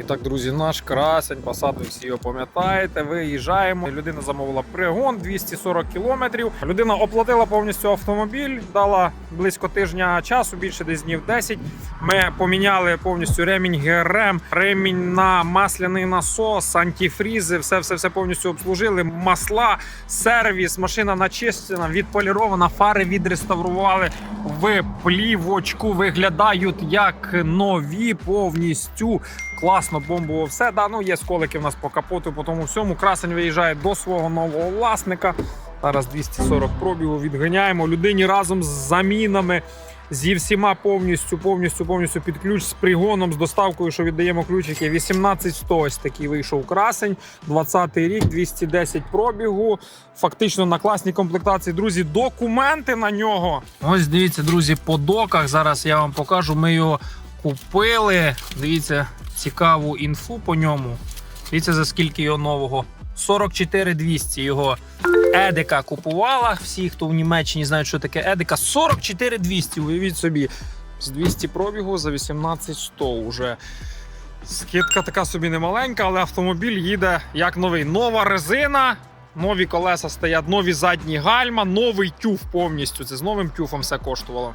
І так, друзі, наш красень, посад, всі його пам'ятаєте. Виїжджаємо. Людина замовила пригон 240 кілометрів. Людина оплатила повністю автомобіль, дала близько тижня часу, більше десь днів 10. Ми поміняли повністю ремінь ГРМ, ремінь на масляний насос, антифрізи, все, все, все повністю обслужили. Масла, сервіс, машина начищена, відполірована, фари відреставрували в плівочку. Виглядають як нові повністю. Класно, бомбово все. Да, ну є сколики в нас по капоту, по тому всьому. Красень виїжджає до свого нового власника. Зараз 240 пробігу відганяємо людині разом з замінами. Зі всіма повністю, повністю, повністю під ключ з пригоном, з доставкою, що віддаємо ключики. 18100 ось такий вийшов красень. 20-й рік, 210 пробігу. Фактично на класній комплектації. Друзі, документи на нього. Ось дивіться, друзі, по доках. Зараз я вам покажу. Ми його купили. Дивіться, цікаву інфу по ньому. Дивіться, за скільки його нового. 44 200 його Едика купувала. Всі, хто в Німеччині знають, що таке Едика. 44 200, уявіть собі. З 200 пробігу за 18 100 уже. Скидка така собі немаленька, але автомобіль їде як новий. Нова резина, нові колеса стоять, нові задні гальма, новий тюф повністю. Це з новим тюфом все коштувало.